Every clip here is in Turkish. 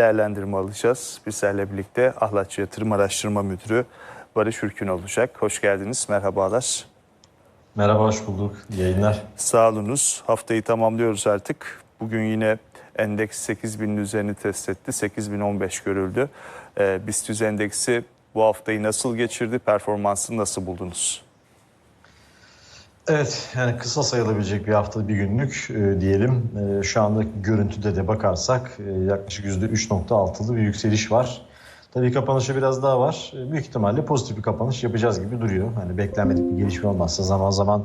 değerlendirme alacağız. Bizlerle birlikte Ahlatçı Yatırım Araştırma Müdürü Barış Ürkün olacak. Hoş geldiniz, merhabalar. Merhaba, hoş bulduk. İyi yayınlar. Sağ olunuz. Haftayı tamamlıyoruz artık. Bugün yine endeks 8000'in üzerini test etti. 8015 görüldü. Ee, BIST endeksi bu haftayı nasıl geçirdi? Performansını nasıl buldunuz? Evet, yani kısa sayılabilecek bir hafta, bir günlük e, diyelim. E, şu anda görüntüde de bakarsak e, yaklaşık %3.6'lı bir yükseliş var. Tabii kapanışa biraz daha var. E, büyük ihtimalle pozitif bir kapanış yapacağız gibi duruyor. Hani beklenmedik bir gelişme olmazsa zaman zaman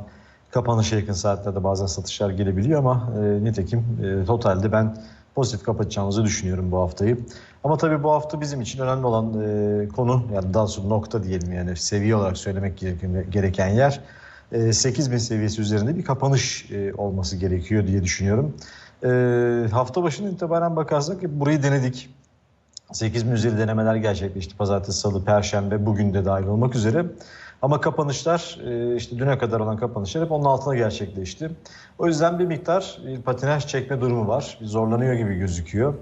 kapanışa yakın saatlerde bazen satışlar gelebiliyor ama e, nitekim e, totalde ben pozitif kapatacağımızı düşünüyorum bu haftayı. Ama tabii bu hafta bizim için önemli olan e, konu yani daha sonra nokta diyelim yani seviye olarak söylemek gereken, yer 8000 seviyesi üzerinde bir kapanış e, olması gerekiyor diye düşünüyorum. E, hafta başından itibaren bakarsak burayı denedik. 8000 üzeri denemeler gerçekleşti. Pazartesi, salı, perşembe bugün de dahil olmak üzere. Ama kapanışlar e, işte düne kadar olan kapanışlar hep onun altına gerçekleşti. O yüzden bir miktar patinaj çekme durumu var. Zorlanıyor gibi gözüküyor.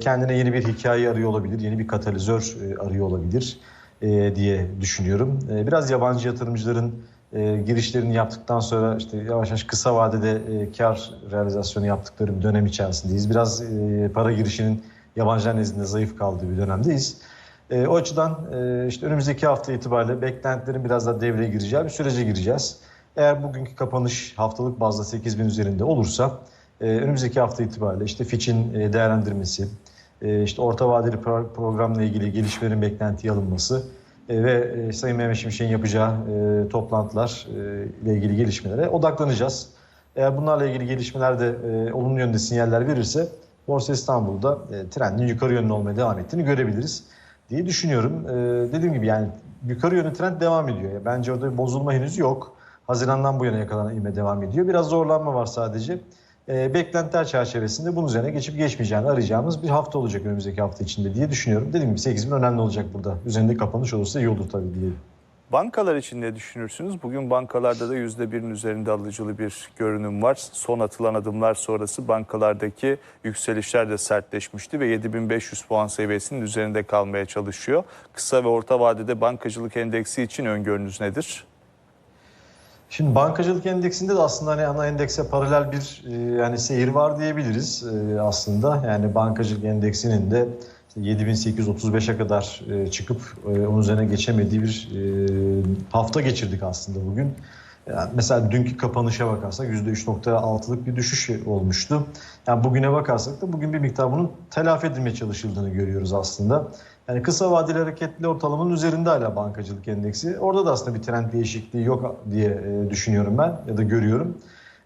Kendine yeni bir hikaye arıyor olabilir, yeni bir katalizör arıyor olabilir diye düşünüyorum. Biraz yabancı yatırımcıların e, girişlerini yaptıktan sonra işte yavaş yavaş kısa vadede e, kar realizasyonu yaptıkları bir dönem içerisindeyiz. Biraz e, para girişinin yabancılar nezdinde zayıf kaldığı bir dönemdeyiz. E, o açıdan e, işte önümüzdeki hafta itibariyle beklentilerin biraz daha devreye gireceği bir sürece gireceğiz. Eğer bugünkü kapanış haftalık bazda 8000 üzerinde olursa e, önümüzdeki hafta itibariyle işte Fitch'in e, değerlendirmesi, e, işte orta vadeli pro programla ilgili gelişmelerin beklentiye alınması e, ve e, Sayın Mehmet Şimşek'in yapacağı e, toplantılar ile ilgili gelişmelere odaklanacağız. Eğer bunlarla ilgili gelişmelerde olumlu yönde sinyaller verirse Borsa İstanbul'da trendin yukarı yönlü olmaya devam ettiğini görebiliriz diye düşünüyorum. Dediğim gibi yani yukarı yönlü trend devam ediyor. Bence orada bir bozulma henüz yok. Haziran'dan bu yana yakalanan ivme devam ediyor. Biraz zorlanma var sadece e, beklentiler çerçevesinde bunun üzerine geçip geçmeyeceğini arayacağımız bir hafta olacak önümüzdeki hafta içinde diye düşünüyorum. Dediğim gibi 8 bin önemli olacak burada. Üzerinde kapanış olursa iyi olur tabii diye. Bankalar için ne düşünürsünüz? Bugün bankalarda da %1'in üzerinde alıcılı bir görünüm var. Son atılan adımlar sonrası bankalardaki yükselişler de sertleşmişti ve 7500 puan seviyesinin üzerinde kalmaya çalışıyor. Kısa ve orta vadede bankacılık endeksi için öngörünüz nedir? Şimdi bankacılık endeksinde de aslında hani ana endekse paralel bir e, yani seyir var diyebiliriz e, aslında. Yani bankacılık endeksinin de 7835'e kadar e, çıkıp e, onun üzerine geçemediği bir e, hafta geçirdik aslında bugün. Yani mesela dünkü kapanışa bakarsak %3.6'lık bir düşüş olmuştu. Yani bugüne bakarsak da bugün bir miktar bunun telafi edilmeye çalışıldığını görüyoruz aslında. Yani kısa vadeli hareketli ortalamanın üzerinde hala bankacılık endeksi. Orada da aslında bir trend değişikliği yok diye e, düşünüyorum ben ya da görüyorum.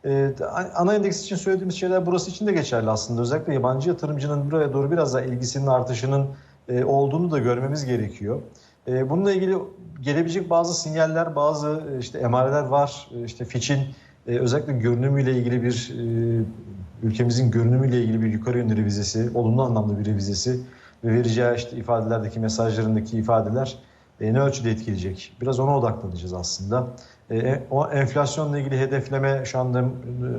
E, ana endeks için söylediğimiz şeyler burası için de geçerli aslında. Özellikle yabancı yatırımcının buraya doğru biraz daha ilgisinin artışının e, olduğunu da görmemiz gerekiyor. Bununla ilgili gelebilecek bazı sinyaller, bazı işte emareler var. İşte Fitch'in özellikle görünümüyle ilgili bir ülkemizin görünümüyle ilgili bir yukarı yönlü revizesi, olumlu anlamda bir revizesi ve vereceği işte ifadelerdeki mesajlarındaki ifadeler e, ne ölçüde etkileyecek? Biraz ona odaklanacağız aslında. E, o enflasyonla ilgili hedefleme şu anda e,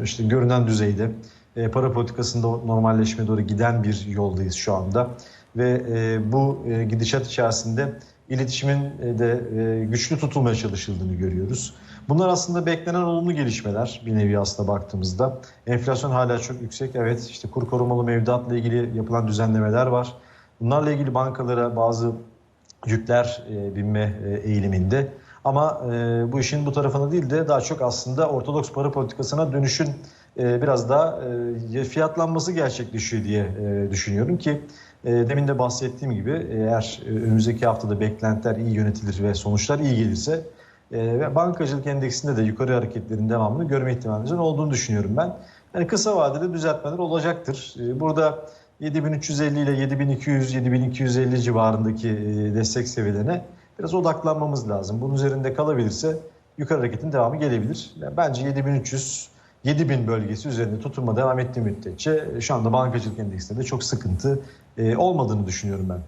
işte görünen düzeyde. E, para politikasında normalleşme doğru giden bir yoldayız şu anda. Ve e, bu e, gidişat içerisinde iletişimin e, de e, güçlü tutulmaya çalışıldığını görüyoruz. Bunlar aslında beklenen olumlu gelişmeler bir nevi aslında baktığımızda. Enflasyon hala çok yüksek. Evet işte kur korumalı mevduatla ilgili yapılan düzenlemeler var. Bunlarla ilgili bankalara bazı yükler e, binme e, eğiliminde. Ama e, bu işin bu tarafına değil de daha çok aslında ortodoks para politikasına dönüşün e, biraz daha e, fiyatlanması gerçekleşiyor diye e, düşünüyorum ki e, demin de bahsettiğim gibi eğer e, önümüzdeki haftada beklentiler iyi yönetilir ve sonuçlar iyi gelirse e, bankacılık endeksinde de yukarı hareketlerin devamını görme ihtimalimizin olduğunu düşünüyorum ben. Yani kısa vadede düzeltmeler olacaktır. E, burada 7350 ile 7200 7250 civarındaki e, destek seviyelerine biraz odaklanmamız lazım. Bunun üzerinde kalabilirse yukarı hareketin devamı gelebilir. Yani bence 7300 7000 bölgesi üzerinde tutunma devam ettiği müddetçe e, şu anda bankacılık endeksinde de çok sıkıntı e, olmadığını düşünüyorum ben.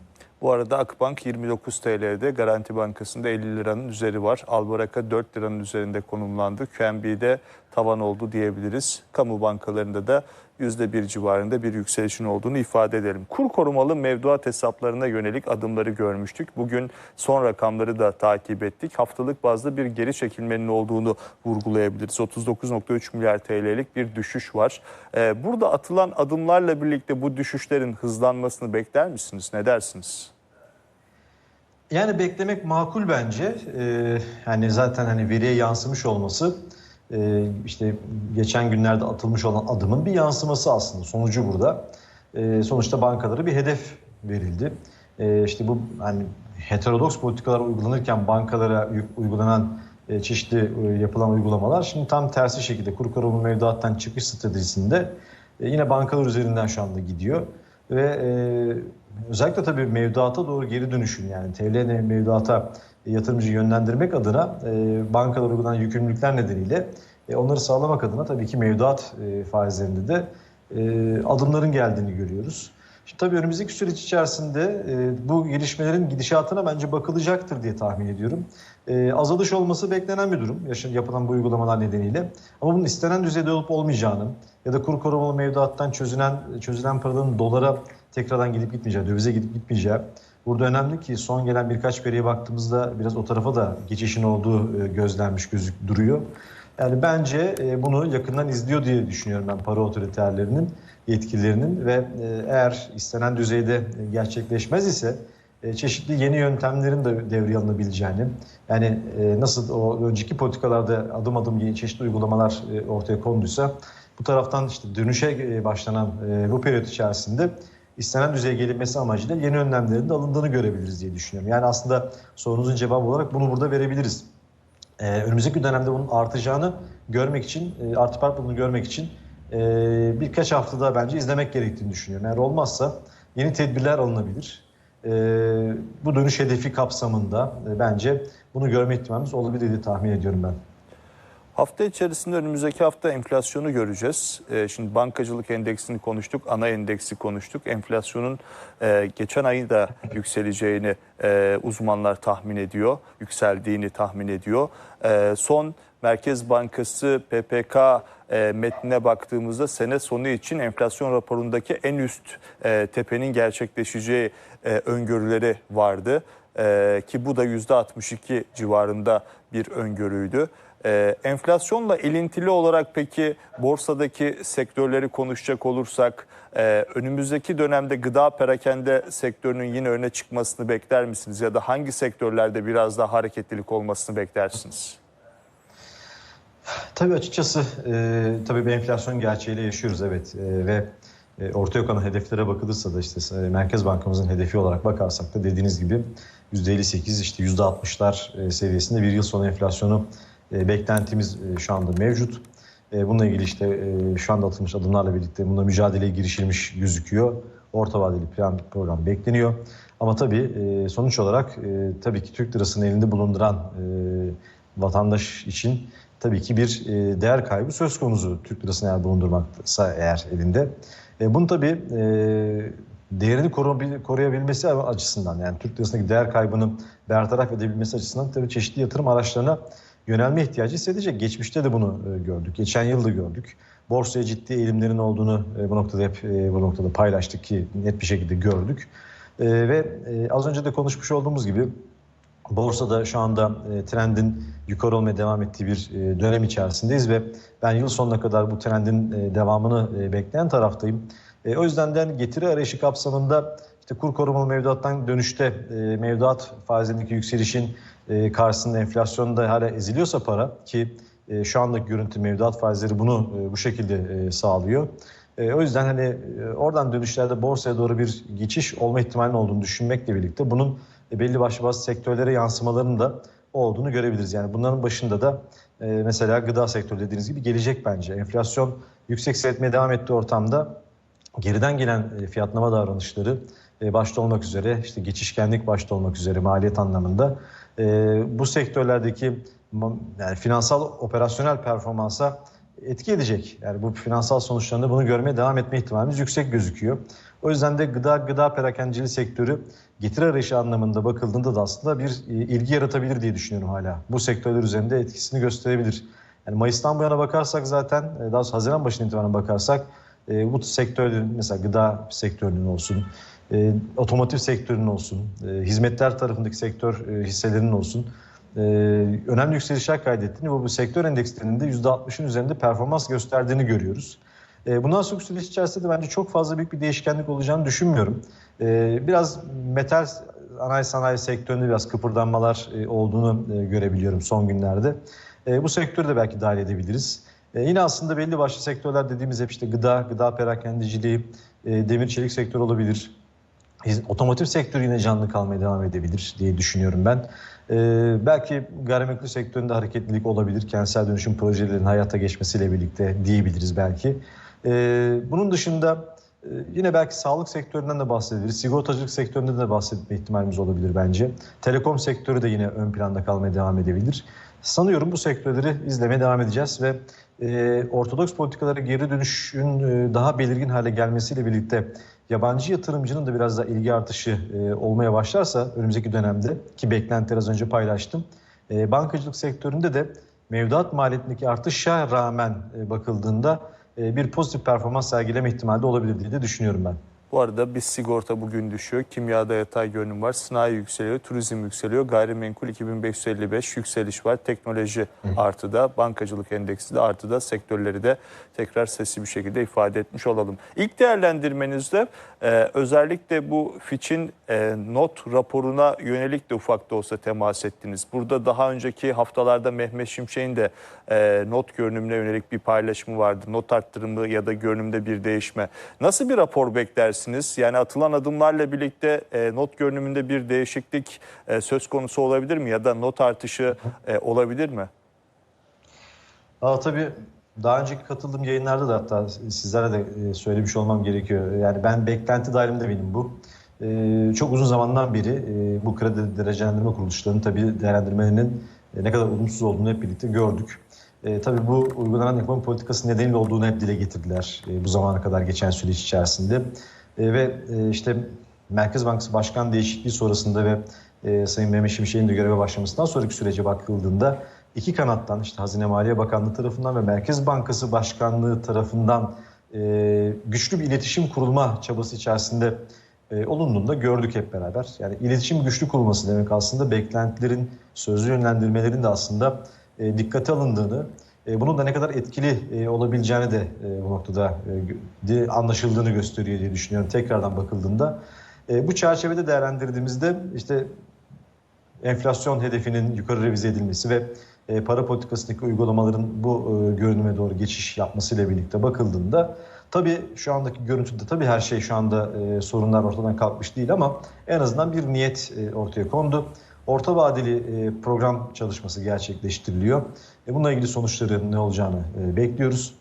Bu arada Akbank 29 TL'de Garanti Bankası'nda 50 liranın üzeri var. Albaraka 4 liranın üzerinde konumlandı. QNB'de tavan oldu diyebiliriz. Kamu bankalarında da %1 civarında bir yükselişin olduğunu ifade edelim. Kur korumalı mevduat hesaplarına yönelik adımları görmüştük. Bugün son rakamları da takip ettik. Haftalık bazda bir geri çekilmenin olduğunu vurgulayabiliriz. 39.3 milyar TL'lik bir düşüş var. Ee, Burada atılan adımlarla birlikte bu düşüşlerin hızlanmasını bekler misiniz? Ne dersiniz? Yani beklemek makul bence. Ee, yani zaten hani veriye yansımış olması e, işte geçen günlerde atılmış olan adımın bir yansıması aslında. Sonucu burada. Ee, sonuçta bankalara bir hedef verildi. Ee, işte bu hani heterodoks politikalar uygulanırken bankalara uygulanan e, çeşitli e, yapılan uygulamalar şimdi tam tersi şekilde kur korumalı mevduattan çıkış stratejisinde e, yine bankalar üzerinden şu anda gidiyor ve e, özellikle tabii mevduata doğru geri dönüşün yani TL mevduata yatırımcı yönlendirmek adına e, bankalar uygulanan yükümlülükler nedeniyle e, onları sağlamak adına tabii ki mevduat e, faizlerinde de e, adımların geldiğini görüyoruz. Şimdi tabii önümüzdeki süreç içerisinde e, bu gelişmelerin gidişatına bence bakılacaktır diye tahmin ediyorum. E, azalış olması beklenen bir durum yaşın yapılan bu uygulamalar nedeniyle. Ama bunun istenen düzeyde olup olmayacağını ya da kur korumalı mevduattan çözülen çözülen paraların dolara tekrardan gidip gitmeyeceği, dövize gidip gitmeyeceği. Burada önemli ki son gelen birkaç veriye baktığımızda biraz o tarafa da geçişin olduğu e, gözlenmiş gözük duruyor. Yani bence e, bunu yakından izliyor diye düşünüyorum ben para otoriterlerinin, yetkililerinin ve e, eğer istenen düzeyde gerçekleşmez ise çeşitli yeni yöntemlerin de devreye alınabileceğini, yani nasıl o önceki politikalarda adım adım yeni çeşitli uygulamalar ortaya konduysa bu taraftan işte dönüşe başlanan bu periyot içerisinde istenen düzeye gelinmesi amacıyla yeni önlemlerin de alındığını görebiliriz diye düşünüyorum. Yani aslında sorunuzun cevabı olarak bunu burada verebiliriz. Ee, önümüzdeki dönemde bunun artacağını görmek için, e, artıp artmadığını görmek için e, birkaç haftada bence izlemek gerektiğini düşünüyorum. Eğer olmazsa yeni tedbirler alınabilir. E, bu dönüş hedefi kapsamında e, bence bunu görme ihtimalimiz olabilir diye tahmin ediyorum ben. Hafta içerisinde önümüzdeki hafta enflasyonu göreceğiz. Ee, Şimdi bankacılık endeksini konuştuk, ana endeksi konuştuk. Enflasyonun e, geçen ayı da yükseleceğini e, uzmanlar tahmin ediyor, yükseldiğini tahmin ediyor. E, Son Merkez Bankası PPK e, metnine baktığımızda sene sonu için enflasyon raporundaki en üst e, tepenin gerçekleşeceği öngörüleri vardı. Ki bu da %62 civarında bir öngörüydü. Ee, enflasyonla ilintili olarak peki borsadaki sektörleri konuşacak olursak e, önümüzdeki dönemde gıda perakende sektörünün yine öne çıkmasını bekler misiniz? Ya da hangi sektörlerde biraz daha hareketlilik olmasını beklersiniz? Tabii açıkçası e, tabii bir enflasyon gerçeğiyle yaşıyoruz evet E, ve e, ortaya konan hedeflere bakılırsa da işte e, Merkez Bankamızın hedefi olarak bakarsak da dediğiniz gibi %58 işte %60'lar e, seviyesinde bir yıl sonu enflasyonu e, beklentimiz e, şu anda mevcut. E, bununla ilgili işte şu anda atılmış adımlarla birlikte bununla mücadeleye girişilmiş gözüküyor. Orta vadeli plan program bekleniyor. Ama tabii sonuç olarak tabii ki Türk lirasını elinde bulunduran vatandaş için tabii ki bir değer kaybı söz konusu Türk lirasını eğer bulundurmaksa eğer elinde. Bunu tabii değerini koruyabil- koruyabilmesi açısından yani Türk lirasındaki değer kaybını bertaraf edebilmesi açısından tabii çeşitli yatırım araçlarına yönelme ihtiyacı hissedecek. Geçmişte de bunu e, gördük. Geçen yıl da gördük. Borsaya ciddi eğilimlerin olduğunu e, bu noktada hep e, bu noktada paylaştık ki net bir şekilde gördük. Ve az önce de konuşmuş olduğumuz gibi borsada şu anda trendin yukarı olmaya devam ettiği bir dönem içerisindeyiz ve ben yıl sonuna kadar bu trendin devamını bekleyen taraftayım. O yüzden de getiri arayışı kapsamında işte kur korumalı mevduattan dönüşte mevduat faizindeki yükselişin e, karşısında enflasyonda hala eziliyorsa para ki e, şu andaki görüntü mevduat faizleri bunu e, bu şekilde sağlıyor. O yüzden hani oradan dönüşlerde borsaya doğru bir geçiş olma ihtimalinin olduğunu düşünmekle birlikte bunun belli başlı bazı sektörlere yansımalarının da olduğunu görebiliriz. Yani bunların başında da mesela gıda sektörü dediğiniz gibi gelecek bence. Enflasyon yüksek seyretmeye devam ettiği ortamda geriden gelen fiyatlama davranışları başta olmak üzere işte geçişkenlik başta olmak üzere maliyet anlamında e, bu sektörlerdeki yani finansal operasyonel performansa etki edecek. Yani bu finansal sonuçlarında bunu görmeye devam etme ihtimalimiz yüksek gözüküyor. O yüzden de gıda gıda perakendiciliği sektörü getiri arayışı anlamında bakıldığında da aslında bir e, ilgi yaratabilir diye düşünüyorum hala. Bu sektörler üzerinde etkisini gösterebilir. Yani Mayıs'tan bu yana bakarsak zaten e, daha doğrusu Haziran başına itibaren bakarsak E, bu sektörlerin mesela gıda sektörünün olsun, e, otomotiv sektörünün olsun, e, hizmetler tarafındaki sektör e, hisselerinin olsun e, önemli yükselişler kaydettiğini ve bu sektör endekslerinde %60'ın üzerinde performans gösterdiğini görüyoruz. E, bundan sonra yükseliş içerisinde de bence çok fazla büyük bir değişkenlik olacağını düşünmüyorum. E, biraz metal sanayi sanayi sektöründe biraz kıpırdanmalar e, olduğunu e, görebiliyorum son günlerde. E, bu sektörü de belki dahil edebiliriz. E, yine aslında belli başlı sektörler dediğimiz hep işte gıda, gıda perakendiciliği, e, demir çelik sektörü olabilir. Otomotiv sektörü yine canlı kalmaya devam edebilir diye düşünüyorum ben. Ee, belki gayrimenkul sektöründe hareketlilik olabilir. Kentsel dönüşüm projelerinin hayata geçmesiyle birlikte diyebiliriz belki. Ee, bunun dışında e, yine belki sağlık sektöründen de bahsedebiliriz. Sigortacılık sektöründe de bahsetme ihtimalimiz olabilir bence. Telekom sektörü de yine ön planda kalmaya devam edebilir. Sanıyorum bu sektörleri izlemeye devam edeceğiz ve e, ortodoks politikalara geri dönüşün e, daha belirgin hale gelmesiyle birlikte yabancı yatırımcının da biraz daha ilgi artışı e, olmaya başlarsa önümüzdeki dönemde ki beklentileri az önce paylaştım. E, bankacılık sektöründe de mevduat maliyetindeki artışa rağmen e, bakıldığında e, bir pozitif performans sergileme ihtimali de olabilir diye de düşünüyorum ben. Bu arada biz sigorta bugün düşüyor. Kimyada yatay görünüm var. Sanayi yükseliyor. Turizm yükseliyor. Gayrimenkul 2555 yükseliş var. Teknoloji artıda. Bankacılık endeksi de artıda. Sektörleri de tekrar sesli bir şekilde ifade etmiş olalım. İlk değerlendirmenizde e, özellikle bu Fitch'in e, not raporuna yönelik de ufak da olsa temas ettiniz. Burada daha önceki haftalarda Mehmet Şimşek'in de e, not görünümüne yönelik bir paylaşımı vardı. Not arttırımı ya da görünümde bir değişme. Nasıl bir rapor beklersiniz? Yani atılan adımlarla birlikte e, not görünümünde bir değişiklik e, söz konusu olabilir mi? Ya da not artışı e, olabilir mi? Aa, tabii daha önceki katıldığım yayınlarda da hatta sizlere de e, söylemiş olmam gerekiyor. Yani ben beklenti dahilimde benim bu. E, çok uzun zamandan beri e, bu kredi derecelendirme kuruluşlarının tabii değerlendirmelerinin e, ne kadar olumsuz olduğunu hep birlikte gördük. E, tabii bu uygulanan ekonomi politikası nedeniyle olduğunu hep dile getirdiler e, bu zamana kadar geçen süreç içerisinde. E, ve e, işte Merkez Bankası Başkan değişikliği sonrasında ve e, Sayın Mehmet Şimşek'in de göreve başlamasından sonraki sürece bakıldığında iki kanattan işte Hazine Maliye Bakanlığı tarafından ve Merkez Bankası Başkanlığı tarafından e, güçlü bir iletişim kurulma çabası içerisinde e, olunduğunda gördük hep beraber. Yani iletişim güçlü kurulması demek aslında beklentilerin, sözlü yönlendirmelerin de aslında e, dikkate alındığını, e, bunun da ne kadar etkili e, olabileceğini de e, bu noktada anlaşıldığını gösteriyor diye düşünüyorum tekrardan bakıldığında. Bu çerçevede değerlendirdiğimizde işte enflasyon hedefinin yukarı revize edilmesi ve para politikasındaki uygulamaların bu e, görünüme doğru geçiş yapmasıyla birlikte bakıldığında tabii şu andaki görüntüde tabii her şey şu anda sorunlar ortadan kalkmış değil ama en azından bir niyet ortaya kondu. Orta vadeli e, program çalışması gerçekleştiriliyor. E, bununla ilgili sonuçların ne olacağını e, bekliyoruz.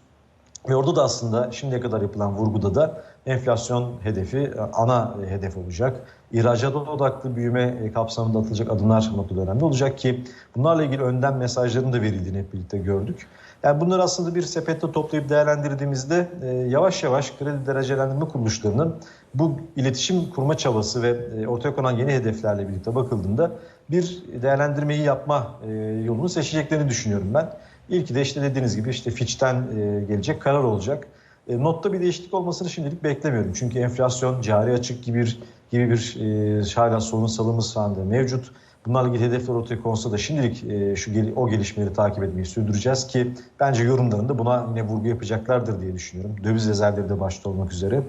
Ve orada da aslında şimdiye kadar yapılan vurguda da enflasyon hedefi e, ana hedef olacak. İhracata odaklı büyüme kapsamında atılacak adımlar noktada önemli olacak ki bunlarla ilgili önden mesajların da verildiğini hep birlikte gördük. Yani bunları aslında bir sepette toplayıp değerlendirdiğimizde yavaş yavaş kredi derecelendirme kuruluşlarının bu iletişim kurma çabası ve ortaya konan yeni hedeflerle birlikte bakıldığında bir değerlendirmeyi yapma e, yolunu seçeceklerini düşünüyorum ben. İlki de işte dediğiniz gibi işte Fitch'ten e, gelecek karar olacak. E, notta bir değişiklik olmasını şimdilik beklemiyorum. Çünkü enflasyon, cari açık gibi bir gibi bir e, hala sorunsalımız sahanda mevcut. Bunlarla ilgili hedefler ortaya konsa da şimdilik şu o gelişmeleri takip etmeyi sürdüreceğiz ki bence yorumlarında buna yine vurgu yapacaklardır diye düşünüyorum. Döviz rezervleri de başta olmak üzere.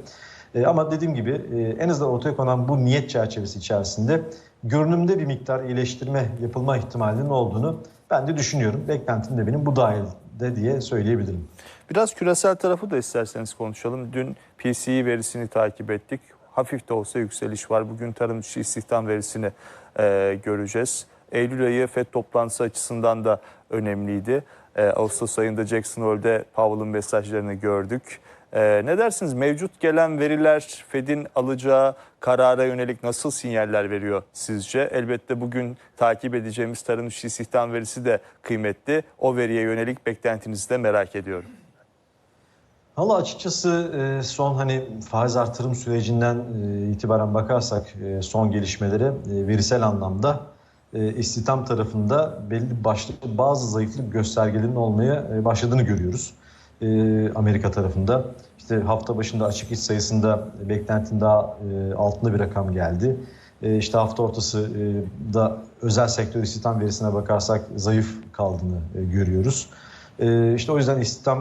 E, ama dediğim gibi e, en azından ortaya konan bu niyet çerçevesi içerisinde görünümde bir miktar iyileştirme yapılma ihtimalinin olduğunu ben de düşünüyorum. Beklentim de benim bu dahilde diye söyleyebilirim. Biraz küresel tarafı da isterseniz konuşalım. Dün PCE verisini takip ettik. Hafif de olsa yükseliş var. Bugün tarım istihdam verisini e, göreceğiz. Eylül ayı FED toplantısı açısından da önemliydi. E, Ağustos ayında Jackson Hole'de Powell'ın mesajlarını gördük. E, ne dersiniz? Mevcut gelen veriler Fed'in alacağı karara yönelik nasıl sinyaller veriyor sizce? Elbette bugün takip edeceğimiz tarım dışı istihdam verisi de kıymetli. O veriye yönelik beklentinizi de merak ediyorum. Valla açıkçası e, son hani faiz artırım sürecinden e, itibaren bakarsak e, son gelişmelere verisel anlamda istihdam tarafında belli başlı bazı zayıflık göstergelerinin olmaya başladığını görüyoruz. E, Amerika tarafında. İşte hafta başında açık iş sayısında beklentinin daha e, altında bir rakam geldi. E, işte hafta ortası e, da özel sektör istihdam verisine bakarsak zayıf kaldığını e, görüyoruz. E, işte o yüzden istihdam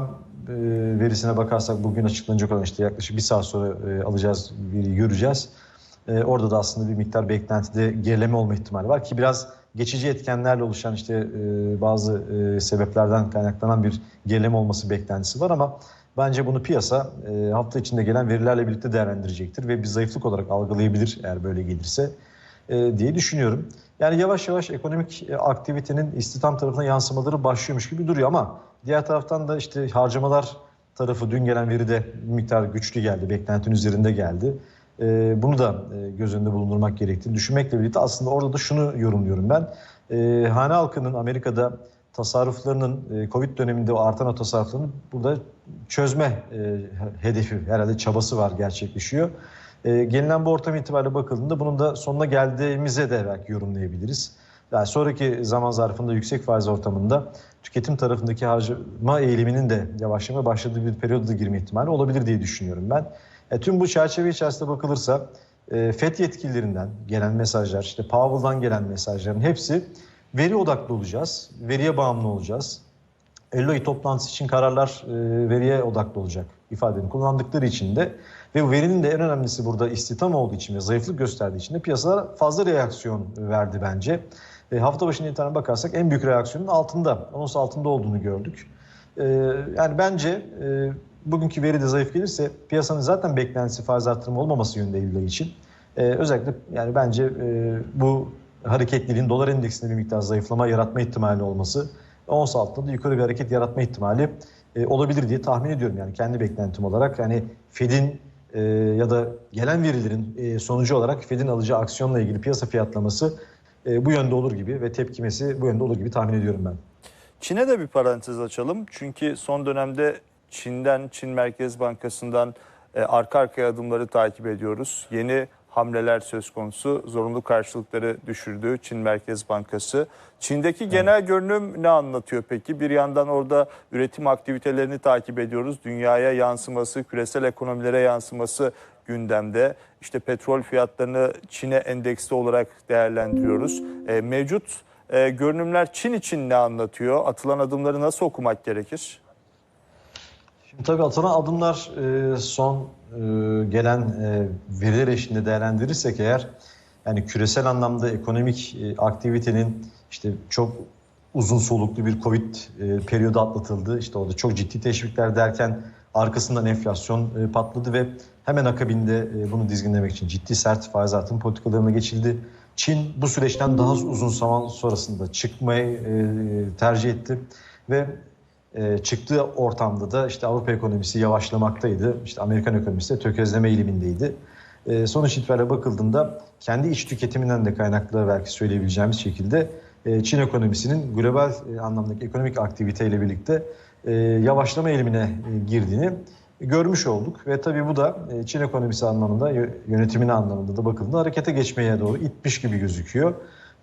e, verisine bakarsak bugün açıklanacak olan işte yaklaşık bir saat sonra e, alacağız göreceğiz. E, orada da aslında bir miktar beklentide gerileme olma ihtimali var ki biraz geçici etkenlerle oluşan işte e, bazı e, sebeplerden kaynaklanan bir gerileme olması beklentisi var ama bence bunu piyasa e, hafta içinde gelen verilerle birlikte değerlendirecektir ve bir zayıflık olarak algılayabilir eğer böyle gelirse e, diye düşünüyorum. Yani yavaş yavaş ekonomik e, aktivitenin istihdam tarafına yansımaları başlıyormuş gibi duruyor ama diğer taraftan da işte harcamalar tarafı dün gelen veri de bir miktar güçlü geldi, beklentinin üzerinde geldi. E, bunu da e, göz önünde bulundurmak gerektiğini düşünmekle birlikte aslında orada da şunu yorumluyorum ben. E, hane halkının Amerika'da tasarruflarının e, Covid döneminde o artan o tasarruflarını burada çözme e, hedefi herhalde çabası var gerçekleşiyor. E, gelinen bu ortam itibariyle bakıldığında bunun da sonuna geldiğimize de belki yorumlayabiliriz. Yani sonraki zaman zarfında yüksek faiz ortamında tüketim tarafındaki harcama eğiliminin de yavaşlamaya başladığı bir periyoda girme ihtimali olabilir diye düşünüyorum ben. E, tüm bu çerçeve içerisinde bakılırsa e, FED yetkililerinden gelen mesajlar, işte Powell'dan gelen mesajların hepsi veri odaklı olacağız, veriye bağımlı olacağız. Elloy toplantısı için kararlar e, veriye odaklı olacak ifadeni kullandıkları için de ve verinin de en önemlisi burada istihdam olduğu için ve zayıflık gösterdiği için de piyasalar fazla reaksiyon verdi bence. E, hafta başına itibaren bakarsak en büyük reaksiyonun altında, ons altında olduğunu gördük. E, yani bence e, bugünkü veri de zayıf gelirse piyasanın zaten beklentisi faiz artırımı olmaması yönünde Eylül ayı için. E, özellikle yani bence e, bu hareketliliğin dolar endeksinde bir miktar zayıflama yaratma ihtimali olması ons altında da yukarı bir hareket yaratma ihtimali e, olabilir diye tahmin ediyorum yani kendi beklentim olarak. Yani Fed'in e, ya da gelen verilerin e, sonucu olarak Fed'in alacağı aksiyonla ilgili piyasa fiyatlaması e, bu yönde olur gibi ve tepkimesi bu yönde olur gibi tahmin ediyorum ben. Çin'e de bir parantez açalım. Çünkü son dönemde Çin'den, Çin Merkez Bankası'ndan e, arka arkaya adımları takip ediyoruz. Yeni hamleler söz konusu. Zorunlu karşılıkları düşürdü Çin Merkez Bankası. Çin'deki genel görünüm ne anlatıyor peki? Bir yandan orada üretim aktivitelerini takip ediyoruz. Dünyaya yansıması, küresel ekonomilere yansıması gündemde. İşte petrol fiyatlarını Çin'e endeksli olarak değerlendiriyoruz. E, mevcut e, görünümler Çin için ne anlatıyor? Atılan adımları nasıl okumak gerekir? Tabii atılan adımlar e, son e, gelen e, veriler eşliğinde değerlendirirsek eğer yani küresel anlamda ekonomik aktivitenin işte çok uzun soluklu bir Covid periyodu atlatıldı. İşte orada çok ciddi teşvikler derken arkasından enflasyon patladı ve hemen akabinde bunu dizginlemek için ciddi sert faiz artım politikalarına geçildi. Çin bu süreçten daha uzun zaman sonrasında çıkmayı tercih etti ve e, çıktığı ortamda da işte Avrupa ekonomisi yavaşlamaktaydı. İşte Amerikan ekonomisi de tökezleme eğilimindeydi. E, sonuç itibariyle bakıldığında kendi iç tüketiminden de kaynaklı belki söyleyebileceğimiz şekilde e, Çin ekonomisinin global e, anlamdaki ekonomik aktiviteyle birlikte yavaşlama eğilimine girdiğini görmüş olduk. Ve tabii bu da Çin ekonomisi anlamında, yö- yönetimine anlamında da bakıldığında harekete geçmeye doğru itmiş gibi gözüküyor.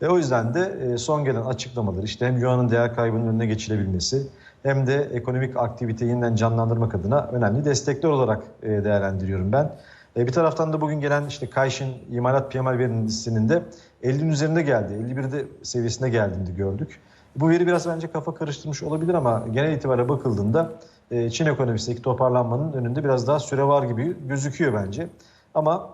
Ve o yüzden de son gelen açıklamalar işte hem yuanın değer kaybının önüne geçilebilmesi hem de ekonomik aktiviteyi yeniden canlandırmak adına önemli destekler olarak e, değerlendiriyorum ben. E, Bir taraftan da bugün gelen işte Kayşin imalat PMI verisinin de 50'nin üzerinde geldi. 51'de seviyesine geldiğini gördük. Bu veri biraz bence kafa karıştırmış olabilir ama genel itibariyle bakıldığında e, Çin ekonomisindeki toparlanmanın önünde biraz daha süre var gibi gözüküyor bence. Ama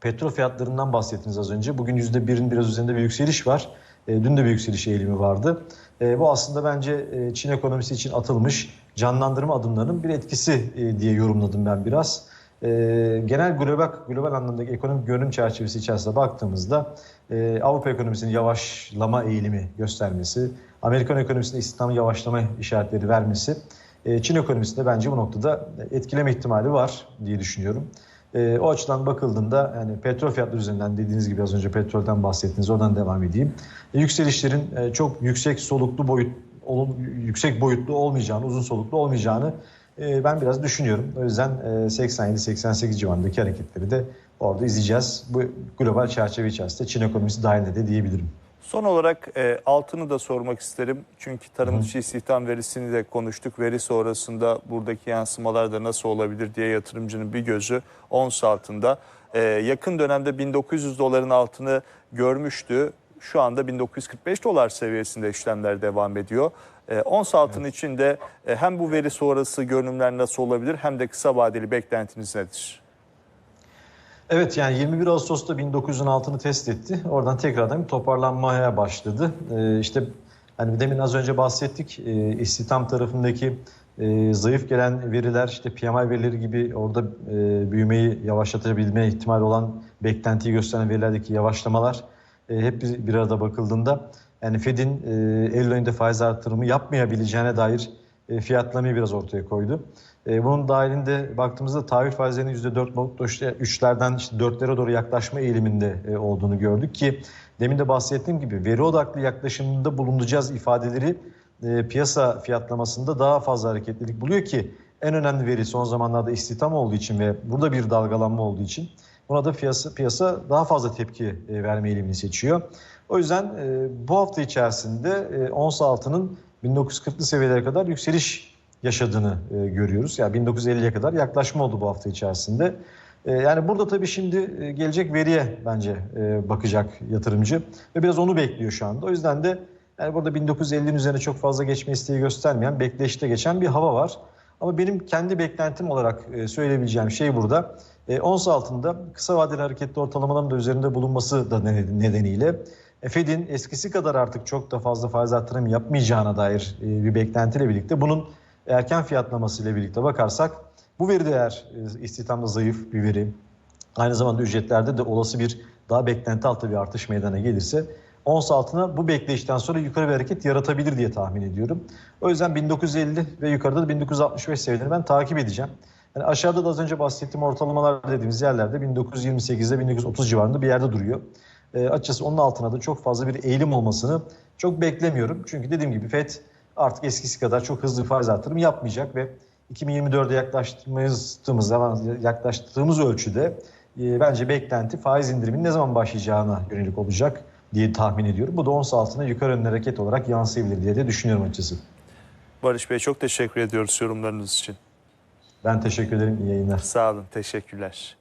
petrol fiyatlarından bahsettiniz az önce. Bugün %1'in biraz üzerinde bir yükseliş var. E, Dün de bir yükseliş eğilimi vardı. E, Bu aslında bence e, Çin ekonomisi için atılmış canlandırma adımlarının bir etkisi diye yorumladım ben biraz. Genel global, global anlamdaki ekonomik görünüm çerçevesi içerisinde baktığımızda Avrupa ekonomisinin yavaşlama eğilimi göstermesi, Amerikan ekonomisinde istihdam yavaşlama işaretleri vermesi Çin ekonomisinde bence bu noktada etkileme ihtimali var diye düşünüyorum. E, o açıdan bakıldığında yani petrol fiyatları üzerinden dediğiniz gibi az önce petrolden bahsettiniz oradan devam edeyim. E, yükselişlerin e, çok yüksek soluklu boyut ol- yüksek boyutlu olmayacağını, uzun soluklu olmayacağını e, ben biraz düşünüyorum. O yüzden e, 87-88 civarındaki hareketleri de orada izleyeceğiz. Bu global çerçeve içerisinde Çin ekonomisi dahilinde de diyebilirim. Son olarak e, altını da sormak isterim. Çünkü tarım dışı istihdam verisini de konuştuk. Veri sonrasında buradaki yansımalar da nasıl olabilir diye yatırımcının bir gözü ons altında. E, yakın dönemde 1900 doların altını görmüştü. Şu anda 1945 dolar seviyesinde işlemler devam ediyor. E, ons altın için de e, hem bu veri sonrası görünümler nasıl olabilir hem de kısa vadeli beklentiniz nedir? Evet yani 21 Ağustos'ta 1900'ün altını test etti. Oradan tekrardan bir toparlanmaya başladı. Ee, işte hani demin az önce bahsettik. Ee, istihdam tarafındaki e, zayıf gelen veriler işte PMI verileri gibi orada e, büyümeyi yavaşlatabilme ihtimali olan beklentiyi gösteren verilerdeki yavaşlamalar e, hep bir, bir arada bakıldığında yani Fed'in e, Eylül ayında faiz artırımı yapmayabileceğine dair e, fiyatlamayı biraz ortaya koydu. E, bunun dahilinde baktığımızda tahvil faizlerinin %4.3'lerden işte 4'lere doğru yaklaşma eğiliminde e, olduğunu gördük ki demin de bahsettiğim gibi veri odaklı yaklaşımında bulunacağız ifadeleri piyasa fiyatlamasında daha fazla hareketlilik buluyor ki en önemli veri son zamanlarda istihdam olduğu için ve burada bir dalgalanma olduğu için buna da piyasa, piyasa daha fazla tepki e, verme eğilimini seçiyor. O yüzden bu hafta içerisinde e, ons altının 1940'lı seviyelere kadar yükseliş yaşadığını e, görüyoruz. Yani 1950'ye kadar yaklaşma oldu bu hafta içerisinde. E, yani burada tabii şimdi e, gelecek veriye bence e, bakacak yatırımcı ve biraz onu bekliyor şu anda. O yüzden de yani burada 1950'nin üzerine çok fazla geçme isteği göstermeyen, bekleyişte geçen bir hava var. Ama benim kendi beklentim olarak e, söyleyebileceğim şey burada. E, ons altında kısa vadeli hareketli ortalamaların da üzerinde bulunması da ned- nedeniyle Fed'in eskisi kadar artık çok da fazla faiz artırım yapmayacağına dair e, bir beklentiyle birlikte bunun erken fiyatlamasıyla birlikte bakarsak bu veri de eğer e, istihdamda zayıf bir veri aynı zamanda ücretlerde de olası bir daha beklenti altı bir artış meydana gelirse ons altına bu bekleyişten sonra yukarı bir hareket yaratabilir diye tahmin ediyorum. O yüzden 1950 ve yukarıda da 1965 seviyelerini ben takip edeceğim. Yani aşağıda da az önce bahsettiğim ortalamalar dediğimiz yerlerde 1928'de 1930 civarında bir yerde duruyor. E, açıkçası onun altına da çok fazla bir eğilim olmasını çok beklemiyorum. Çünkü dediğim gibi FED artık eskisi kadar çok hızlı faiz artırım yapmayacak ve 2024'e yaklaştığımız zaman yaklaştığımız ölçüde e, bence beklenti faiz indiriminin ne zaman başlayacağına yönelik olacak diye tahmin ediyorum. Bu da ons altına yukarı yönlü hareket olarak yansıyabilir diye de düşünüyorum açıkçası. Barış Bey çok teşekkür ediyoruz yorumlarınız için. Ben teşekkür ederim. İyi yayınlar. Sağ olun, teşekkürler.